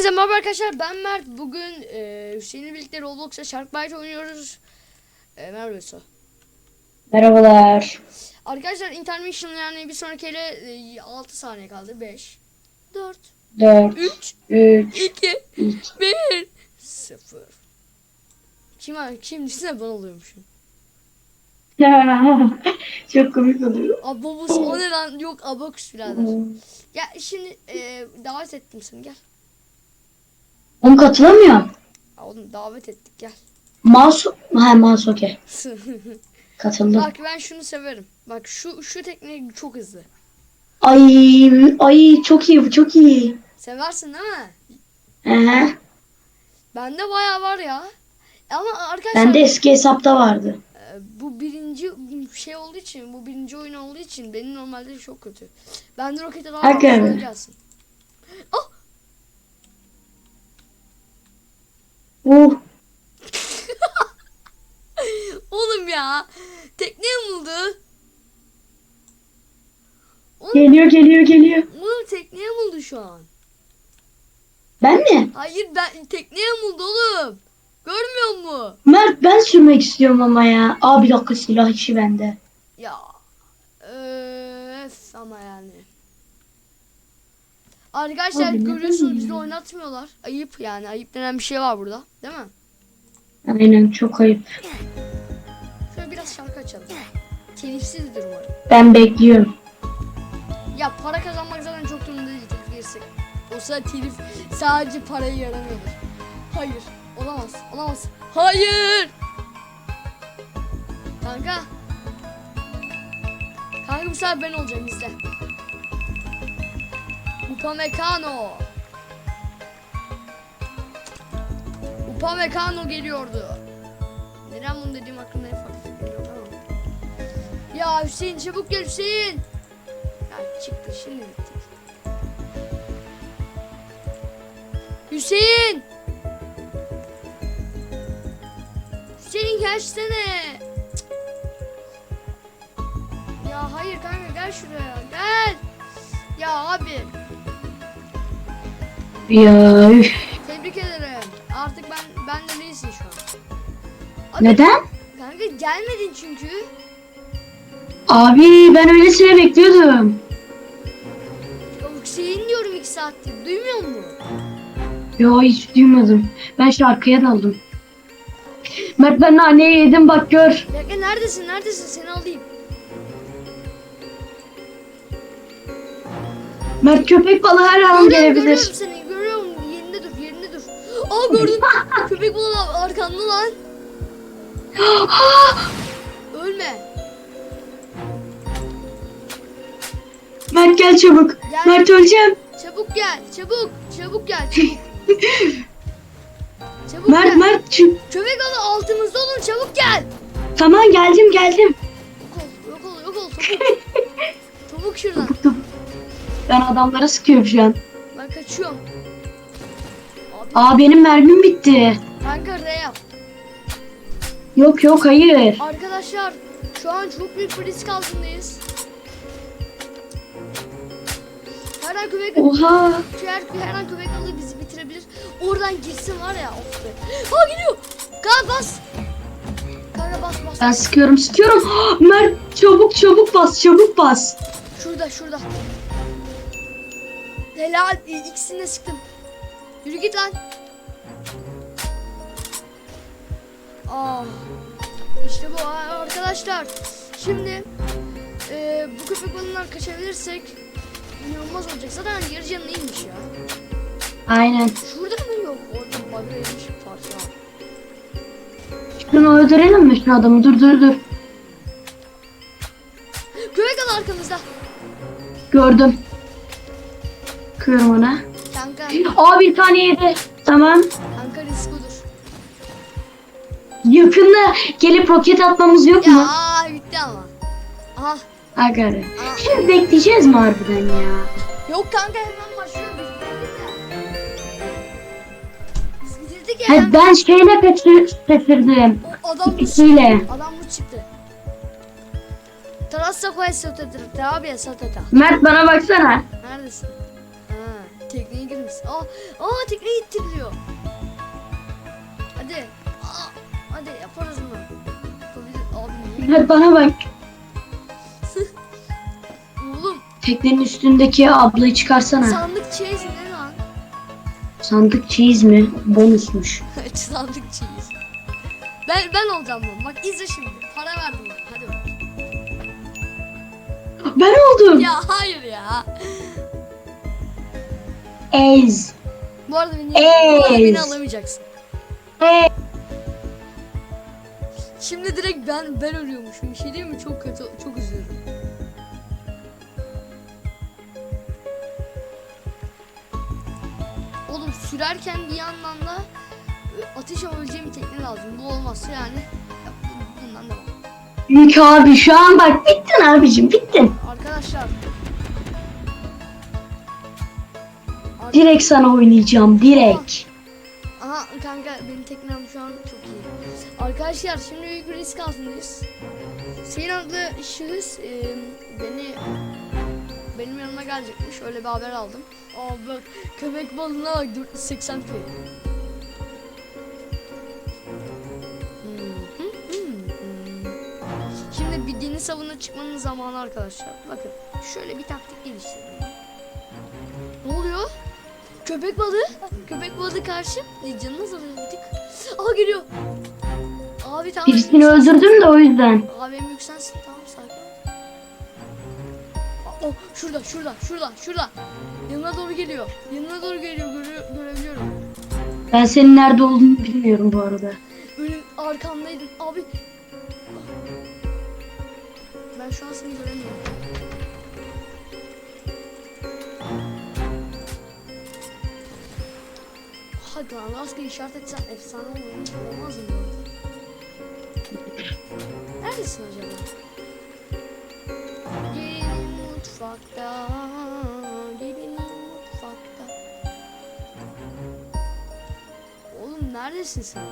Hepinize merhaba arkadaşlar ben Mert. Bugün e, Hüseyin'le birlikte Roblox'ta Shark Bite oynuyoruz. E, merhaba Hüso. Merhabalar. Arkadaşlar intermission yani bir sonraki ele e, 6 saniye kaldı. 5, 4, 4, 3, 3, 2, 2. 1, 0. Kim, kim düşünsene ben oluyormuşum. Çok komik oluyor. Abobus o ne lan? Yok Abokus birader. Ya şimdi e, davet ettim seni gel. Onu katılamıyor. Ya oğlum davet ettik gel. Mouse, ha mouse okey. Katıldım. Bak ben şunu severim. Bak şu şu tekne çok hızlı. Ay, ay çok iyi bu çok iyi. Seversin değil mi? Ee, Bende bayağı var ya. Ama arkadaşlar bende eski hesapta vardı. e, bu birinci şey olduğu için, bu birinci oyun olduğu için benim normalde çok kötü. Bende rokete daha Aga fazla gelsin. Oh! Uh, Oğlum ya. Tekneye buldu. Oğlum, geliyor geliyor geliyor. oğlum tekneye buldu şu an. Ben mi? Hayır ben tekneye buldu oğlum. Görmüyor mu? Mert ben sürmek istiyorum ama ya. Aa bir dakika silah işi bende. Ya. Öf ama yani. Arkadaşlar Abi, görüyorsunuz bizi oynatmıyorlar. Ayıp yani. Ayıp denen bir şey var burada. Değil mi? Aynen çok ayıp. Şöyle biraz şarkı açalım. Telifsizdir umarım. Ben bekliyorum. Ya para kazanmak zaten çok durumda değil telif yersek. O sırada telif sadece parayı yaramıyordur. Hayır. Olamaz. Olamaz. Hayır. Kanka. Kanka bu sefer ben olacağım izle. Upamecano. Upamecano geliyordu. Neden bunu dediğim hakkında en farklı fikrim yok. Ya Hüseyin çabuk gel Hüseyin. Ya çıktı şimdi bittik. Hüseyin! Hüseyin gelsene. Ya hayır kanka gel şuraya gel. Ya abi Ya üf. tebrik ederim. Artık ben ben de değilsin şu an. Abi, Neden? Kanka gelmedin çünkü. Abi ben öylesine bekliyordum. Hüseyin diyorum iki saattir. Duymuyor musun? Yo hiç duymadım. Ben şarkıya daldım. Mert ben naneyi yedim bak gör. Ya neredesin? Neredesin? Seni alayım. Mert köpek balığı her an gelebilir. görüyorum seni. Aa gördüm. Köpek balığı arkanda lan. Ölme. Mert gel çabuk. Gel. Mert öleceğim. Çabuk gel. Çabuk. Çabuk gel. Çabuk. Çabuk Mert gel. Mert Köpek balığı altımızda olun. Çabuk gel. Tamam geldim geldim. Yok ol. Yok ol. Yok ol. Topuk. Topuk şuradan. Ben adamlara sıkıyorum şu an. Ben kaçıyorum. Aa benim mermim bitti. kanka R yap. Yok yok hayır. Arkadaşlar şu an çok büyük bir risk altındayız. Her an köpek Oha. her, her an köpek balığı bizi bitirebilir. Oradan gitsin var ya of be. Aa gidiyor. Kanka bas. Kanka bas bas. Ben sıkıyorum sıkıyorum. Mert çabuk çabuk bas çabuk bas. Şurada şurada. Helal ikisini de sıktım. Yürü git lan. Aa. İşte bu arkadaşlar. Şimdi e, bu köpek balığından kaçabilirsek inanılmaz olacak. Zaten yarı canı iyiymiş ya. Aynen. Şurada mı yok? Orada bir parça. Şunu öldürelim mi şu adamı? Dur dur dur. Köpek balığı arkamızda. Gördüm. Kıyorum ona. Kanka, Aa bir tane yedi. Tamam. kanka risk budur. Yakında gelip roket atmamız yok Ya mu? aa, gitti ama. Aha. Agarı. Şimdi bekleyeceğiz mi harbiden ya? Yok kanka hemen başlıyor. Biz bitirdik ya. Biz bitirdik ya. He, ben şeyle kaçır, kaçırdım. O adam bu İkisiyle. Adam bu çıktı. Tarassa questo te te abbia saltata. Mert bana baksana. Neredesin? Ha, tekneyi girmesin. Aa, aa tekne ittiriliyor. Hadi. Aa, hadi yaparız bunu. Yapabilir. Abi bana bak. Oğlum Teknenin üstündeki ablayı çıkarsana. sandık çeyiz ne lan? Sandık cheese mi? Bonusmuş. sandık çeyiz. Ben ben olacağım bu. Bak izle şimdi. Para verdim. Hadi bak. Ben oldum. Ya hayır ya. Ez. Bu arada beni, bu arada beni alamayacaksın. Ez. Şimdi direkt ben ben ölüyormuşum. Bir şey değil mi? Çok kötü, çok üzülüyorum. Oğlum sürerken bir yandan da e, ateş alabileceğim bir tekne lazım. Bu olmazsa yani ya, bu- bundan devam. Yük abi şu an bak bittin abicim bittin. Arkadaşlar. Direkt sana oynayacağım direkt. Aha kanka benim teknem şu an çok iyi. Arkadaşlar şimdi büyük bir risk altındayız. Senin adlı şahıs e, beni benim yanıma gelecekmiş. Öyle bir haber aldım. Aa bak köpek balığına bak 480 p. Şimdi bir deniz avına çıkmanın zamanı arkadaşlar. Bakın şöyle bir taktik geliştirdim. Köpek balığı. Köpek balığı karşı. E, canını alıyor bir tık. Geliyor. Abi tamam. Birisini yükselsin. öldürdüm de o yüzden. Abi benim yükselsin tamam sakin. Aa, Oh şurada şurada şurada şurada. Yanına doğru geliyor. Yanına doğru geliyor görüyor, görebiliyorum. Ben senin nerede olduğunu bilmiyorum bu arada. Önün arkamdaydın abi. Ben şu an seni göremiyorum. Hadi lan rastgele işaret etsen efsane olur. Olmaz mı? Neredesin acaba? Gelin mutfakta. Gelin mutfakta. Oğlum neredesin sen?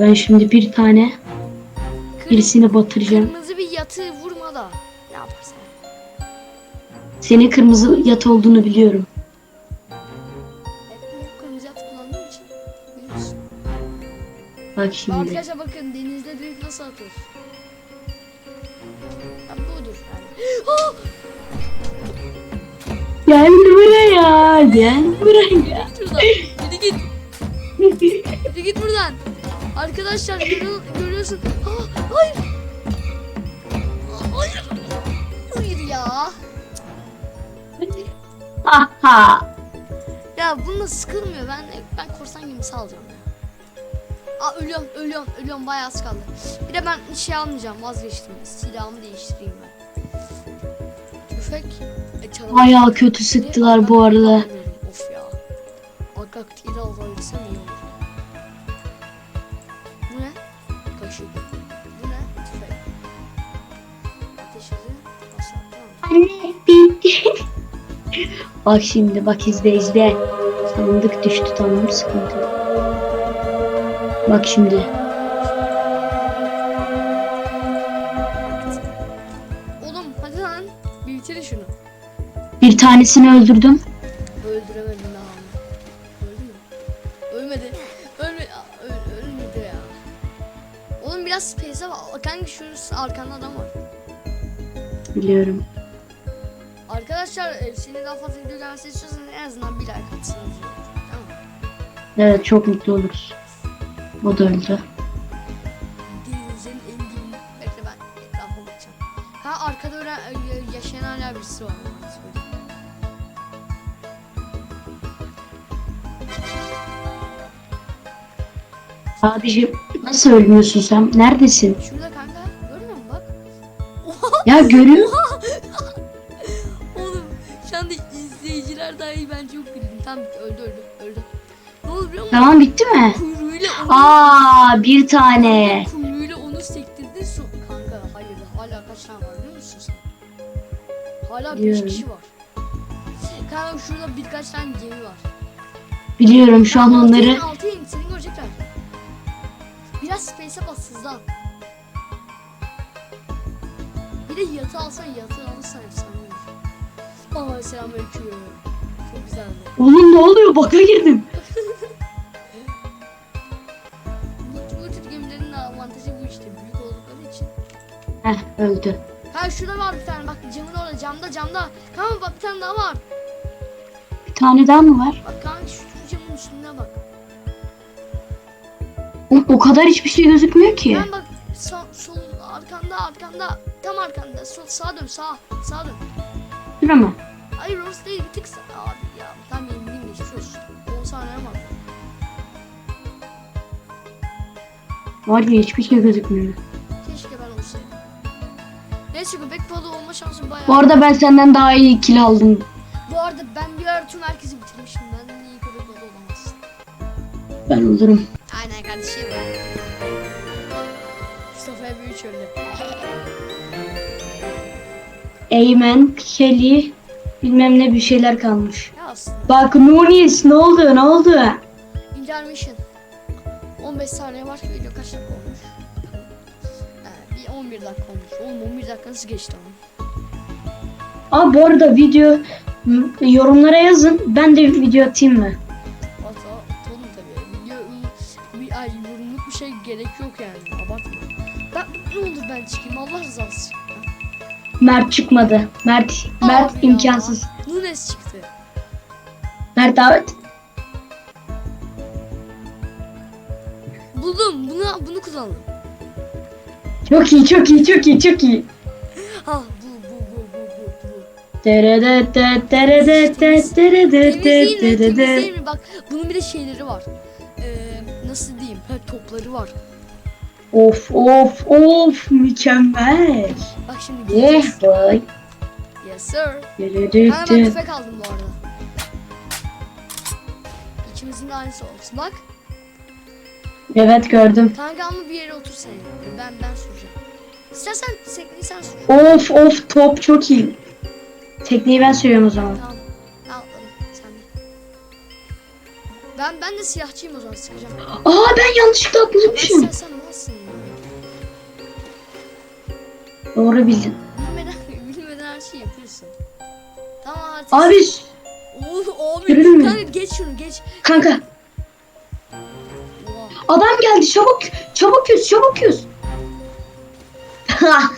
Ben şimdi bir tane Kır- birisini batıracağım. Kırmızı bir yatı vurma da. Ne yaparsan. Senin kırmızı yat olduğunu biliyorum. Bak şimdi. Arkadaşlar bakın denizde direkt nasıl atıyoruz. Ya budur yani. Ah! Gel buraya. Gel buraya. Hadi git. Hadi git buradan. Arkadaşlar görüyor, görüyorsun. Ah, hayır. Hayır. Hayır ya. Ha ha. Ya bununla sıkılmıyor. Ben ben korsan gibi salacağım. Aa ölüyorum, ölüyorum, ölüyorum. Bayağı az kaldı. Bir de ben şey almayacağım. Vazgeçtim. Silahımı değiştireyim ben. Tüfek. E. Bayağı kötü sıktılar bu arada. Of ya. Akak değil alabilsem iyi olur. Bu ne? Kaşık. Bu ne? Tüfek. Ateş. Tamam. Anne bitti. Bak şimdi bak izle izle. Sandık düştü tamam sıkıntı. Bak şimdi. Oğlum hadi lan. Bir bitirin şunu. Bir tanesini öldürdüm. Öldüremedim daha. Öldü mü? Ölmedi. Ölme öl, ölmedi ya. Oğlum biraz space'e bak. Kanka şu arkanda adam var. Biliyorum. Arkadaşlar e, seni daha fazla video gelmesi istiyorsanız en azından bir like olur. Tamam? Evet çok mutlu oluruz. O da öldü. Denizin. Bekle ben etrafa bakacağım. Ha arkada ölen, e, yaşayan hala birisi var. Abicim nasıl ölmüyorsun sen? Neredesin? Şurada kanka. Görmüyor musun bak? Ya görüyor. Oğlum şu anda izleyiciler dahi ben çok güldüm. Tamam bitti öldü öldü öldü. Ne oldu biliyor musun? Tamam bitti mi? Aa bir tane. kuyruğuyla onu sektirdi. Su kanka hayır hala kaç tane var biliyor musun sen? Hala 5 Biliyorum. kişi var. Kanka şurada birkaç tane gemi var. Biliyorum şu an onları. altıya in, seni görecekler. Biraz space'e bas hızlan. Bir de yatı alsan yatı alırsan efsane olur. Aa selamünaleyküm. Çok güzeldi. Oğlum ne oluyor? Baka girdim. işte. Büyük oldukları için. Heh öldü. Ha şurada var bir tane bak camın orada camda camda. Kanka bak bir tane daha var. Bir tane daha mı var? Bak kanka şu, camın üstünde bak. Oğlum, o kadar hiçbir şey gözükmüyor ki. Ben bak sağ, sol arkanda arkanda tam arkanda sol sağa dön sağa sağa dön. Şura mı? Hayır orası değil bir tık sağ abi ya. Tam yenileyim geçmiş olsun. 10 saniye var. Var ya hiçbir şey gözükmüyor. Keşke ben olsaydım. Neyse köpek balığı olma şansım bayağı. Bu arada ben senden daha iyi kill aldım. Bu arada ben bir ara tüm herkesi bitirmişim. Benden iyi köpek balığı olamaz. Ben olurum. Aynen kardeşim. Mustafa'ya bir üç öldü. Eymen, Kelly, bilmem ne bir şeyler kalmış. Ya aslında. Bak Nunis ne oldu ne oldu? Intermission. 15 saniye var video kaç dakika olmuş? Ee, bir 11 dakika olmuş. Oğlum 11 dakika nasıl geçti ama? Aa bu arada video yorumlara yazın. Ben de video atayım mı? Atalım tabii. Video bir ay yorumluk bir şey gerek yok yani. Abartma. Ben, ne olur ben çıkayım Allah rızası için. Mert çıkmadı. Mert Mert Abi ya. imkansız. Nunes çıktı. Mert davet. Buldum. Bunu bunu kullanalım. Çok iyi çok iyi çok iyi çok iyi. Ha bu bu bu bu bu bu. Terede te terede te terede Temiz te değil mi? Temiz terede. değil mi? Bak bunun bir de şeyleri var. Ee, nasıl diyeyim? Ha, topları var. Of of of mükemmel. Bak şimdi Yeah göreceğiz. boy. Yes sir. Terede Ha, ben te. tüfek aldım bu arada. İkimizin de aynısı olsun. Bak Evet gördüm. kanka ama bir yere otur sen. Ben ben süreceğim. İstersen sekmeyi sen sür. Of of top çok iyi. Tekneyi ben sürüyorum o zaman. Tamam. Ben atladım. Sen de. Ben ben de siyahçıyım o zaman sıkacağım. Aa ben yanlışlıkla Ben atlamışım. sen sen malsın. Doğru bildin. Bilmeden, bilmeden her şeyi yapıyorsun. Tamam artık. Abi Oo, abi. Mü? Kanka geç şunu geç. kanka. Adam geldi çabuk çabuk yüz çabuk yüz.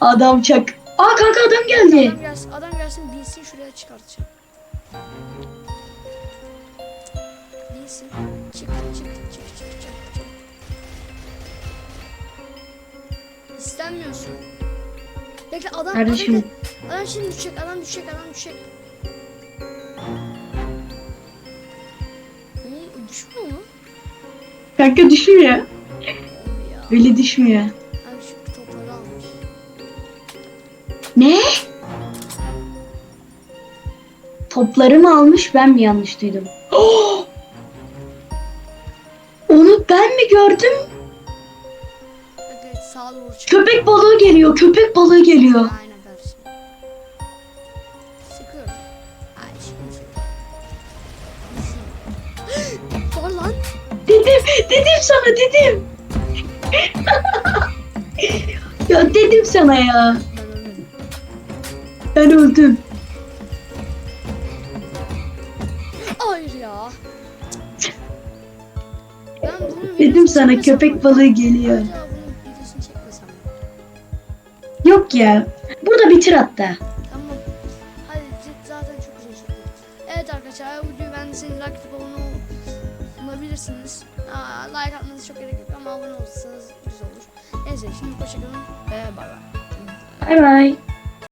adam çak. Aa kanka adam geldi. Adam gelsin, adam gelsin binsin şuraya çıkartacağım. Binsin. Çık çık çık çık çık çık. İstenmiyorsun. Bekle adam Kardeşim. adam, adam şimdi düşecek adam düşecek adam düşecek. Kanka düşmüyor. Böyle düşmüyor. Abi şu topları almış. Ne? Topları mı almış ben mi yanlış duydum? Onu ben mi gördüm? Evet sağa doğru çık. Köpek balığı geliyor. Köpek balığı geliyor. Aynen sana dedim. ya dedim sana ya. Ben öldüm. Hayır ya. Ben bunun Dedim sana köpek balığı geliyor. Acaba bunun videosunu çekmesem mi? Yok ya. Burada bitir hatta. Tamam. Hadi zaten çok uzun sürdü. Evet arkadaşlar bu videoyu beğendiyseniz like atıp abone ol- olabilirsiniz. Atmanız çok gerek yok ama abone olursanız güzel olur. Neyse şimdi hoşçakalın ve bay bay. Bay bay.